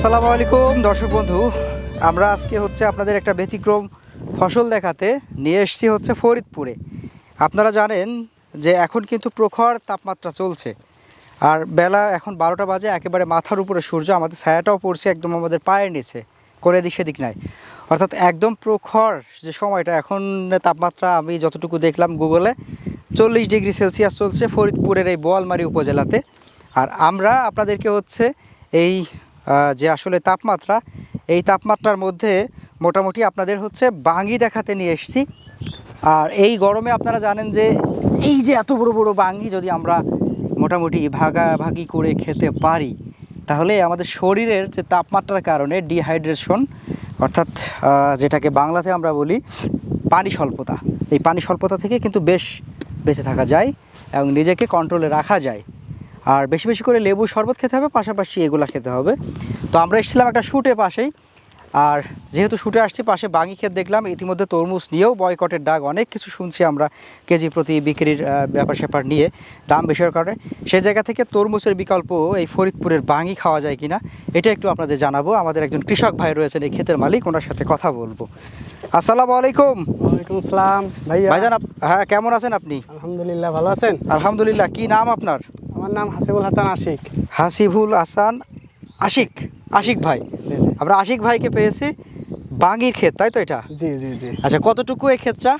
আসসালামু আলাইকুম, দর্শক বন্ধু। আমরা আজকে হচ্ছে আপনাদের একটা ব্যতিক্রম ফসল দেখাতে নিয়ে এসেছি হচ্ছে ফরিদপুরে। আপনারা জানেন যে এখন কিন্তু প্রখর তাপমাত্রা চলছে। আর বেলা এখন বারোটা বাজে, একেবারে মাথার উপরে সূর্য, আমাদের ছায়াটাও পড়ছে একদম আমাদের পায়ের নিচে করে এদিক সেদিক নাই। অর্থাৎ একদম প্রখর যে সময়টা, এখন তাপমাত্রা আমি যতটুকু দেখলাম গুগলে, চল্লিশ ডিগ্রি সেলসিয়াস চলছে ফরিদপুরের এই বোয়ালমারি উপজেলাতে। আর আমরা আপনাদেরকে হচ্ছে এই যে আসলে তাপমাত্রা, এই তাপমাত্রার মধ্যে মোটামুটি আপনাদের হচ্ছে বাঙ্গি দেখাতে নিয়ে এসেছি। আর এই গরমে আপনারা জানেন যে এই যে এত বড় বড় বাঙ্গি যদি আমরা মোটামুটি ভাগাভাগি করে খেতে পারি, তাহলে আমাদের শরীরের যে তাপমাত্রার কারণে ডিহাইড্রেশন অর্থাৎ যেটাকে বাংলাতে আমরা বলি পানি স্বল্পতা। এই পানি স্বল্পতা থেকে কিন্তু বেশ বেঁচে থাকা যায় এবং নিজেকে কন্ট্রোলে রাখা যায়। আর বেশি বেশি করে লেবু শরবত খেতে হবে পাশাপাশি এগুলা খেতে হবে। তো আমরা এসেছিলাম একটা শুটে পাশেই। আর যেহেতু শুটে আসছি পাশে বাঙি ক্ষেত দেখলাম ইতিমধ্যে তরমুজ নিয়েও বয়কটের ডাক অনেক কিছু শুনছি আমরা কেজি প্রতি বিক্রির ব্যাপার স্যাপার নিয়ে দাম বেশির কারণে। সেই জায়গা থেকে তরমুজের বিকল্প এই ফরিদপুরের বাঙি খাওয়া যায় কিনা এটা একটু আপনাদের জানাব। আমাদের একজন কৃষক ভাই রয়েছেন এই ক্ষেতের মালিক ওনার সাথে কথা বলব। আসসালামু আলাইকুম। ওয়ালাইকুম আসসালাম। ভাইয়া। ভাইজান হ্যাঁ কেমন আছেন আপনি? আলহামদুলিল্লাহ ভালো আছেন? আলহামদুলিল্লাহ কি নাম আপনার? আমার নাম হাসিবুল হাসান আশিক। হাসিবুল হাসান আশিক। আশিক ভাই। জি জি। আমরা আশিক ভাইকে পেয়েছি বাঙ্গির ক্ষেত তাই তো এটা? জি জি জি। আচ্ছা কতটুকু এই ক্ষেতটা?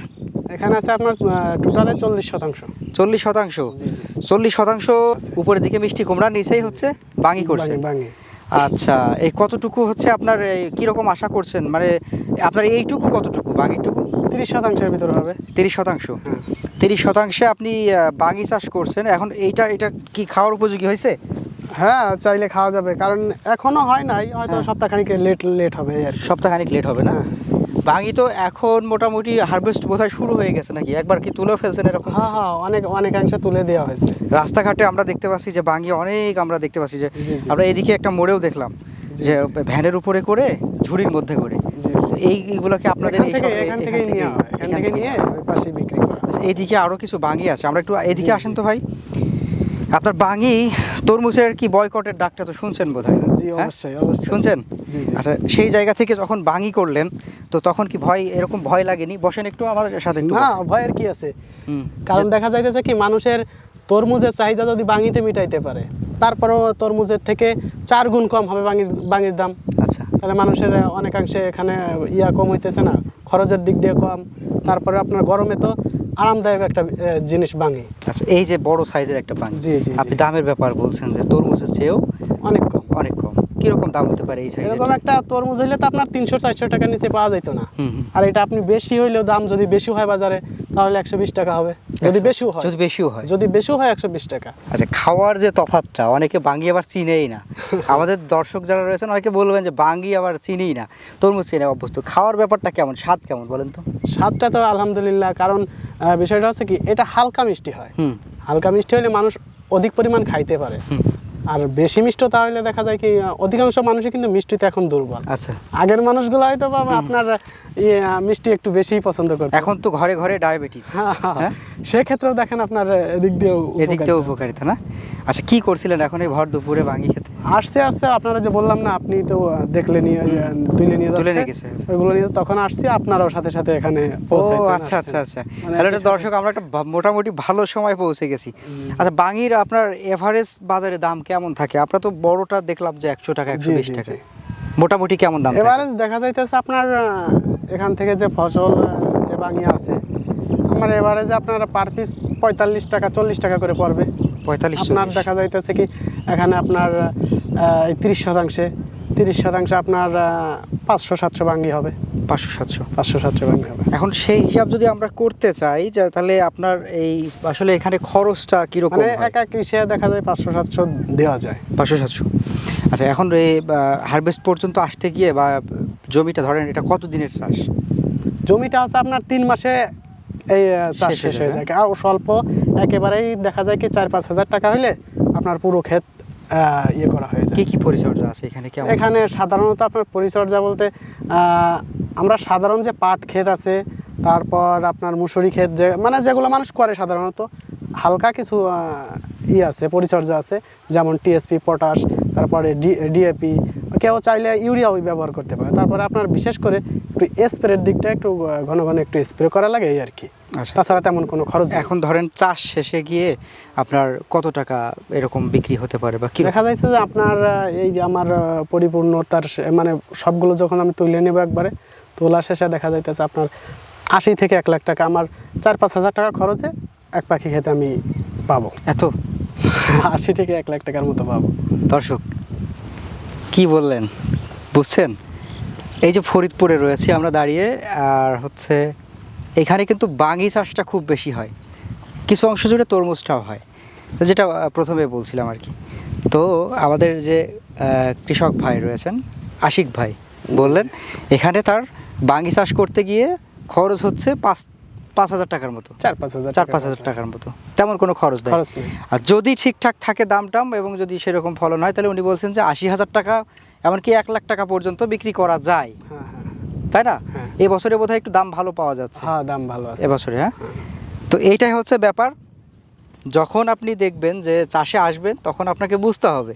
এখানে আছে আপনার টোটালে চল্লিশ শতাংশ। চল্লিশ শতাংশ? চল্লিশ শতাংশ উপরের দিকে মিষ্টি কুমড়া নিচেই হচ্ছে বাঙ্গি করছে। বাঙে, বাঙে। আচ্ছা এই কতটুকু হচ্ছে আপনার কীরকম আশা করছেন? মানে আপনার এইটুকু কতটুকু? বাঙ্গিটুকু তিরিশ শতাংশের ভিতর হবে। তিরিশ শতাংশ। তিরিশ শতাংশে আপনি বাঙ্গি চাষ করছেন এখন এইটা এটা কি খাওয়ার উপযোগী হয়েছে? হ্যাঁ চাইলে খাওয়া যাবে কারণ এখনও হয় নাই হয়তো হ্যাঁ। সপ্তাহখানিক লেট লেট হবে আর সপ্তাহখানিক লেট হবে না? হ্যাঁ। বাঙ্গি তো এখন মোটামুটি হারভেস্ট বোধহয় শুরু হয়ে গেছে নাকি? একবার কি তুলেও ফেলছেন এরকম হ্যাঁ হ্যাঁ অনেক অনেকাংশে তুলে দেওয়া হয়েছে। রাস্তাঘাটে আমরা দেখতে পাচ্ছি যে বাঙ্গি অনেক আমরা দেখতে পাচ্ছি যে। আমরা এদিকে একটা মোড়েও দেখলাম যে ভ্যানের উপরে করে ঝুড়ির মধ্যে করে। এই এইগুলোকে আপনাদের এখান থেকে সব- এখান হয় থেকে নিয়ে ওই পাশে বিক্রি করা। হয়। আচ্ছা, এইদিকে আরও কিছু বাঙ্গি আছে আমরা একটু এদিকে আসেন তো ভাই। আপনার বাঙ্গি তরমুজের কি বয়কটের ডাকটা তো শুনছেন বোধহয়? জি হ্যাঁ? অবশ্যই অবশ্যই। শুনছেন? আচ্ছা সেই জায়গা থেকে যখন বাঙ্গি করলেন তো তখন কি ভয় এরকম ভয় লাগেনি? বসেন একটু আমার সাথে একটু না। ভয়ের কি আছে। কারণ দেখা যাইতেছে কি মানুষের তরমুজের চাহিদা যদি বাঙিতে মিটাইতে পারে তারপরেও তরমুজের থেকে চার গুণ কম হবে বাঙির বাঙির দাম। আচ্ছা। তাহলে মানুষের অনেকাংশে এখানে ইয়া কম হইতেছে না খরচের দিক দিয়ে কম। তারপরে আপনার গরমে তো আরামদায়ক একটা জিনিস বাঙি। আচ্ছা এই যে বড় সাইজের একটা বাঙ্গি জি জি আপনি দামের ব্যাপার বলছেন যে তরমুজের চেয়েও অনেক কম। অনেক কম। কীরকম দাম হতে পারে এই সাইজের এরকম একটা তরমুজ হইলে তো আপনার তিনশো চারশো টাকার নিচে পাওয়া যাইতো না। আর এটা আপনি বেশি হইলেও দাম যদি বেশি হয় বাজারে তাহলে একশো বিশ টাকা হবে। যদি বেশিও হয়। যদি বেশিও হয়। যদি বেশিও হয় একশো বিশ টাকা। আচ্ছা খাওয়ার যে তফাতটা অনেকে বাঙ্গি আবার চিনেই না। আমাদের দর্শক যারা রয়েছেন অনেকে বলবেন যে বাঙ্গি আবার চিনেই না। তরমুজ চিনে অভ্যস্ত। খাওয়ার ব্যাপারটা কেমন? স্বাদ কেমন বলেন তো? স্বাদটা তো আলহামদুলিল্লাহ কারণ বিষয়টা হচ্ছে কি এটা হালকা মিষ্টি হয়। হুম। হালকা মিষ্টি হলে মানুষ অধিক পরিমাণ খাইতে পারে। আর বেশি মিষ্ট তাহলে দেখা যায় কি অধিকাংশ মানুষই কিন্তু মিষ্টিতে এখন দুর্বল। আচ্ছা। আগের মানুষগুলো হয়তো বা আপনার ইয়ে, মিষ্টি একটু বেশিই পছন্দ করতো। এখন তো ঘরে ঘরে ডায়াবেটিস। হ্যাঁ, হ্যাঁ। হ্যাঁ? সেক্ষেত্রেও দেখেন আপনার এদিক দিয়েও এদিক দিয়েও উপকারিতা না? আচ্ছা কি করছিলেন এখন এই ভর দুপুরে ভাঙি খেতে? আসছে আসছে আপনারা যে বললাম না আপনি তো দেখলে নিয়ে তুলে নিয়ে তুলে নিয়ে গেছে। ওইগুলো নিয়ে তখন আসছি আপনারাও সাথে সাথে এখানে ও আচ্ছা আচ্ছা আচ্ছা। মানে তাহলে দর্শক আমরা একটা মোটামুটি ভালো সময় পৌঁছে গেছি। আচ্ছা বাঙির আপনার এভারেজ বাজারে দাম কেমন থাকে? আপনার তো বড়টা দেখলাম যে একশো টাকা একশো বিশ টাকা। মোটামুটি কেমন দাম? এভারেজ দেখা যাইতেছে আপনার এখান থেকে যে ফসল যে বাঙি আছে আমার এভারেজে আপনার পার পিস পঁয়তাল্লিশ টাকা চল্লিশ টাকা করে পড়বে। পঁয়তাল্লিশ আপনার দেখা যাইতেছে কি এখানে আপনার তিরিশ শতাংশে। তিরিশ শতাংশ আপনার পাঁচশো সাতশো বাঙ্গি হবে। পাঁচশো সাতশো। পাঁচশো সাতশো বাঙ্গি হবে। এখন সেই হিসাব যদি আমরা করতে চাই যে তাহলে আপনার এই আসলে এখানে খরচটা কীরকম এক এক কৃষি দেখা যায় পাঁচশো সাতশো দেওয়া যায়। পাঁচশো সাতশো। আচ্ছা এখন এই হারভেস্ট পর্যন্ত আসতে গিয়ে বা জমিটা ধরেন এটা কত দিনের চাষ? জমিটা আছে আপনার তিন মাসে এই চাষ শেষ হয়ে যায়, আর স্বল্প একেবারেই দেখা যায় কি চার পাঁচ হাজার টাকা হলে আপনার পুরো ক্ষেত ইয়ে করা হয়ে যায়। কি কি পরিচর্যা আছে এখানে? কেমন? এখানে সাধারণত আপনার পরিচর্যা বলতে আমরা সাধারণ যে পাট ক্ষেত আছে তারপর আপনার মুসুরি ক্ষেত যে মানে যেগুলো মানুষ করে সাধারণত হালকা কিছু ই আছে পরিচর্যা আছে যেমন টিএসপি পটাশ তারপরে ডি ডিএপি কেউ চাইলে ইউরিয়াও ব্যবহার করতে পারে। তারপরে আপনার বিশেষ করে একটু স্প্রের দিকটা একটু ঘন ঘন একটু স্প্রে করা লাগে এই আর কি। তাছাড়া তেমন কোনো খরচ এখন ধরেন চাষ শেষে গিয়ে আপনার কত টাকা এরকম বিক্রি হতে পারে বা কি দেখা যাচ্ছে যে আপনার এই যে আমার পরিপূর্ণতার মানে সবগুলো যখন আমি তুলে নেব একবারে তোলা শেষে দেখা যাইতেছে আপনার আশি থেকে এক লাখ টাকা। আমার চার পাঁচ হাজার টাকা খরচে এক পাখি খেতে আমি পাবো। এত? আশি থেকে এক লাখ টাকার মতো পাবো। দর্শক কি বললেন? বুঝছেন? এই যে ফরিদপুরে রয়েছি আমরা দাঁড়িয়ে আর হচ্ছে এখানে কিন্তু বাঙি চাষটা খুব বেশি হয়। কিছু অংশ জুড়ে তরমুজটাও হয়। যেটা প্রথমে বলছিলাম আর কি। তো আমাদের যে কৃষক ভাই রয়েছেন আশিক ভাই বললেন এখানে তার বাঙি চাষ করতে গিয়ে খরচ হচ্ছে পাঁচ পাঁচ হাজার টাকার মতো। চার পাঁচ হাজার চার পাঁচ হাজার টাকার মতো। তেমন কোনো খরচ নেই। আর যদি ঠিকঠাক থাকে দাম টাম এবং যদি সেরকম ফলন হয় তাহলে উনি বলছেন যে আশি হাজার টাকা এমনকি এক লাখ টাকা পর্যন্ত বিক্রি করা যায়। হ্যাঁ হ্যাঁ। তাই না? হ্যাঁ। এই বছরে বোধহয় একটু দাম ভালো পাওয়া যাচ্ছে। হ্যাঁ দাম ভালো আছে। এবছরে হ্যাঁ? তো এইটাই হচ্ছে ব্যাপার। যখন আপনি দেখবেন যে চাষে আসবেন তখন আপনাকে বুঝতে হবে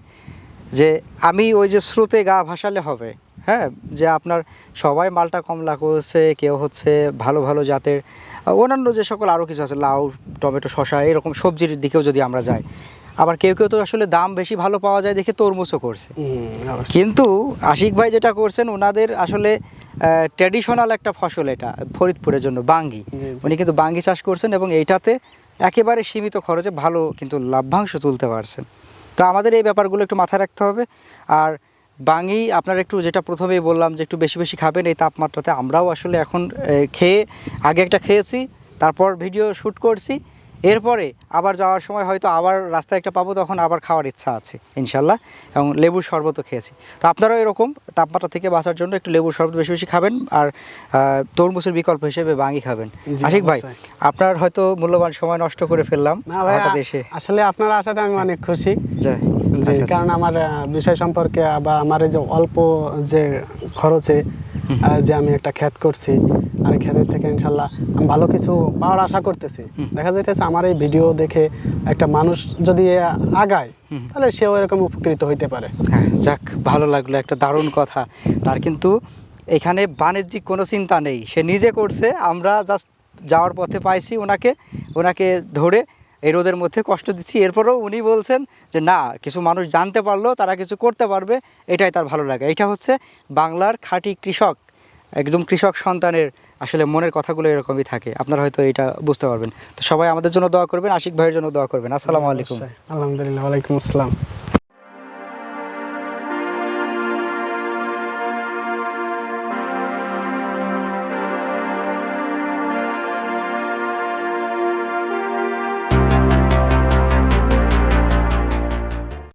যে আমি ওই যে স্রোতে গা ভাসালে হবে হ্যাঁ? যে আপনার সবাই মালটা কমলা করছে কেউ হচ্ছে ভালো ভালো জাতের অন্যান্য যে সকল আরও কিছু আছে লাউ টমেটো শশা এরকম সবজির দিকেও যদি আমরা যাই আবার কেউ কেউ তো আসলে দাম বেশি ভালো পাওয়া যায় দেখে তরমুজও করছে। কিন্তু আশিক ভাই যেটা করছেন ওনাদের আসলে ট্র্যাডিশনাল একটা ফসল এটা ফরিদপুরের জন্য বাঙ্গি। উনি কিন্তু বাঙ্গি চাষ করছেন এবং এইটাতে একেবারে সীমিত খরচে ভালো কিন্তু লাভ্যাংশ তুলতে পারছেন। তো আমাদের এই ব্যাপারগুলো একটু মাথায় রাখতে হবে। আর বাঙি আপনার একটু যেটা প্রথমেই বললাম যে একটু বেশি বেশি খাবেন এই তাপমাত্রাতে আমরাও আসলে এখন খেয়ে আগে একটা খেয়েছি তারপর ভিডিও শ্যুট করছি। এরপরে আবার যাওয়ার সময় হয়তো আবার রাস্তায় একটা পাবো তখন আবার খাওয়ার ইচ্ছা আছে ইনশাল্লাহ এবং লেবুর শরবতও খেয়েছি। তো আপনারাও এরকম তাপমাত্রা থেকে বাঁচার জন্য একটু লেবুর শরবত বেশি বেশি খাবেন আর তরমুজের বিকল্প হিসেবে বাঙি খাবেন। আশিক ভাই আপনার হয়তো মূল্যবান সময় নষ্ট করে ফেললাম না হঠাৎ এসে। আসলে আপনার আসাতে আমি অনেক খুশি। আচ্ছা, আচ্ছা। কারণ আমার বিষয় সম্পর্কে বা আমার এই যে অল্প যে খরচে যে আমি একটা খ্যাত করছি আর খ্যাতের থেকে ইনশাল্লাহ আমি ভালো কিছু পাওয়ার আশা করতেছি। দেখা যাইতেছে আমার এই ভিডিও দেখে একটা মানুষ যদি আগায় তাহলে সেও এরকম উপকৃত হইতে পারে। হ্যাঁ যাক ভালো লাগল একটা দারুণ কথা। তার কিন্তু এখানে বাণিজ্যিক কোনো চিন্তা নেই। সে নিজে করছে আমরা জাস্ট যাওয়ার পথে পাইছি ওনাকে ওনাকে ধরে এই রোদের মধ্যে কষ্ট দিচ্ছি। এরপরেও উনি বলছেন যে, না, কিছু মানুষ জানতে পারল তারা কিছু করতে পারবে। এটাই তার ভালো লাগে। এটা হচ্ছে বাংলার খাঁটি কৃষক, একদম কৃষক সন্তানের আসলে মনের কথাগুলো এরকমই থাকে। আপনারা হয়তো এটা বুঝতে পারবেন। তো সবাই আমাদের জন্য দোয়া করবেন, আশিক ভাইয়ের জন্য দোয়া করবেন। আসসালামু আলাইকুম। আলহামদুলিল্লাহ, ওয়ালাইকুম আসসালাম।